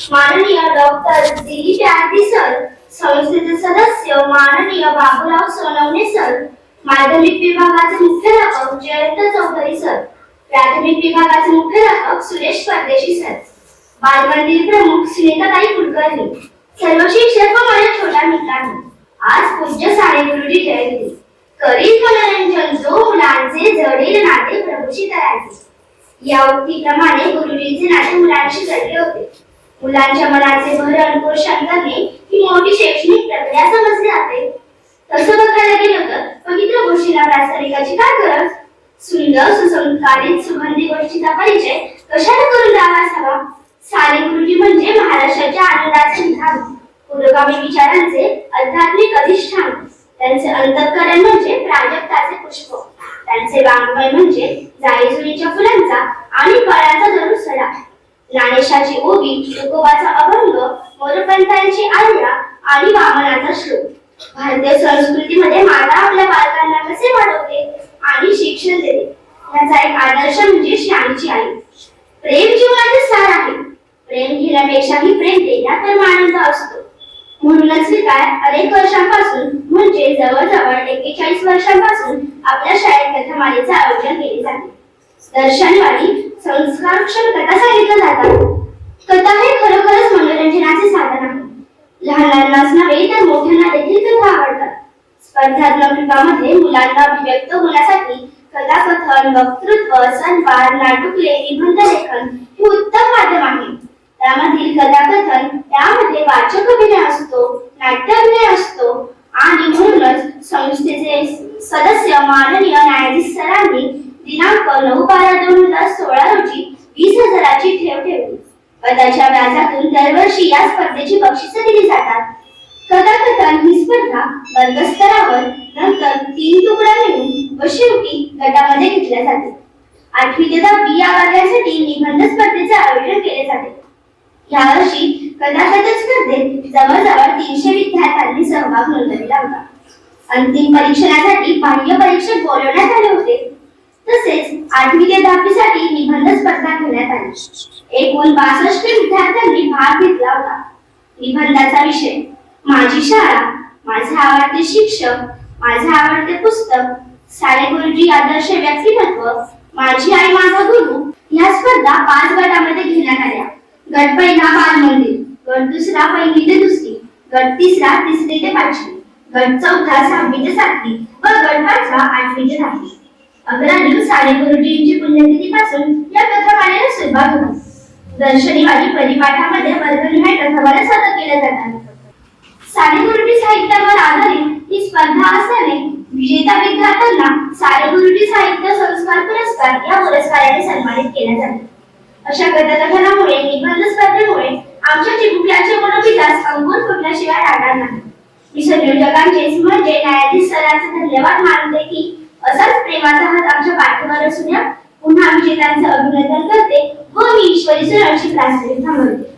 माननीय डॉक्टर दिलीप आरती सर संस्थेचे सदस्य माननीय बाबूराव सोनवणे सर माध्यमिक विभागाचे मुख्याध्यापक जयंत चौधरी सर प्राथमिक विभागाचे मुख्याध्यापक सुरेश परदेशी सर बालमंदिर प्रमुख सुनीताताई कुलकर्णी सर्व शिक्षक व माझ्या छोट्या मित्रांनी आज पूज्य साने गुरुजी जयंती करीत मनोरंजन जो मुलांचे जडील नाते प्रभूशी करायचे या उक्तीप्रमाणे गुरुजींचे नाते मुलांशी जडले होते. मुलांच्या मनाचे भरण पोषण करणे ही मोठी शैक्षणिक प्रक्रिया समजली जाते. तसं बघायला गेलं तर पवित्र गोष्टीला प्रास्ताविकाची काय गरज? सुंदर सुसंस्कारित सुगंधी गोष्टीचा परिचय कशाला करून द्यावा असावा? साने गुरुजी म्हणजे महाराष्ट्राच्या आनंदाचे धाम पुरोगामी विचारांचे आध्यात्मिक अधिष्ठान. त्यांचे अंतःकरण म्हणजे प्राजक्ताचे पुष्प. त्यांचे वाङ्मय म्हणजे जाईजुईच्या फुलांचा आणि फळांचा जणू सडा. ज्ञानेशाची ओवी तुकोबाचा अभंग मोरपंतांची आज्ञा आणि वामनाचा श्लोक. भारतीय संस्कृतीमध्ये माता आपल्या बालकांना कसे वाढवते आणि शिक्षण देते याचा एक आदर्श म्हणजे श्यामची आई. प्रेम जीवनाचे सार आहे. प्रेम घेण्यापेक्षाही प्रेम देण्यात तर आनंद असतो. म्हणूनच हे काय अनेक वर्षांपासून म्हणजे जवळजवळ एक्केचाळीस वर्षांपासून आपल्या शाळेत कथामालेचे आयोजन केले जाते. दर्शनवादी संस्कारक्षम कथा सांगितल्या जातात कथा हे खरोखरच मनोरंजनाचे साधन आहे. लहानांनाच नव्हे तर मोठ्यांना देखील कथा आवडतात. स्पर्धात्मक युगामध्ये मुलांना अभिव्यक्त होण्यासाठी कथाकथन वक्तृत्व संवाद नाटुकले निबंध लेखन हे उत्तम माध्यम आहे. त्यामधील कथाकथन त्यामध्ये वाचक अभिनय असतो नाट्य अभिनय असतो आणि म्हणूनच संस्थेचे सदस्य माननीय न्यायाधीश सरांनी दिनांक नऊ बारा दोन हजार सोळा रोजी वीस हजाराची ठेव ठेवली. पदाच्या व्याजातून दरवर्षी या स्पर्धेची बक्षिसे दिली जातात. कथाकथन ही स्पर्धा वर्गस्तरावर नंतर तीन तुकड्या मिळून व शेवटी गटामध्ये घेतल्या जाते. आठवी ते दहावी या वर्गासाठी निबंध स्पर्धेचे आयोजन केले जाते. या वर्षी कथाकथन स्पर्धेत जवळजवळ तीनशे विद्यार्थ्यांनी सहभाग नोंदविला होता. अंतिम परीक्षणासाठी बाह्य परीक्षक बोलवण्यात आले होते. तसेच आठवी ते दहावीसाठी निबंध स्पर्धा घेण्यात आली. एकूण बासष्ट विद्यार्थ्यांनी भाग घेतला होता. निबंधाचा विषय माझी शाळा माझे आवडते शिक्षक माझे आवडते पुस्तक सारे गुरुजी आदर्श व्यक्तिमत्व माझी आई माझा गुरु या स्पर्धा पाच गटामध्ये घेण्यात आल्या. गट पहिला बाल मंदिर गट दुसरा पहिली ते दुसरी गट तिसरा तिसरी ते पाचवी गट चौथा सहावी ते सातवी व गट पाचवा आठवी ते दहावी. अग्रणी साने गुरुजींची पुण्यतिथीपासून या कथामालेला सुरुवात होती. दर शनिवारी परिपाठामध्ये वर्गनिहाय कथामाला सादर केल्या जातात. साने गुरुजी साहित्यावर आधारित ही स्पर्धा असल्याने विजेता विद्यार्थ्यांना साने गुरुजी साहित्य संस्कार पुरस्कार या पुरस्काराने सन्मानित केले जाते. अशा कथाकथनामुळे निबंध स्पर्धेमुळे आमच्या चिमुकल्याचे मनोविकास अंकुर फुटल्याशिवाय राहणार नाही. मी संयोजकांचेच म्हणजे न्यायाधीश सरांचे धन्यवाद मानते की असाच प्रेमाचा हात आमच्या पाठीवर असू द्या पुन्हा विजेत्यांचे अभिनंदन करते व मी ईश्वरी अशी क्लास थांबवते.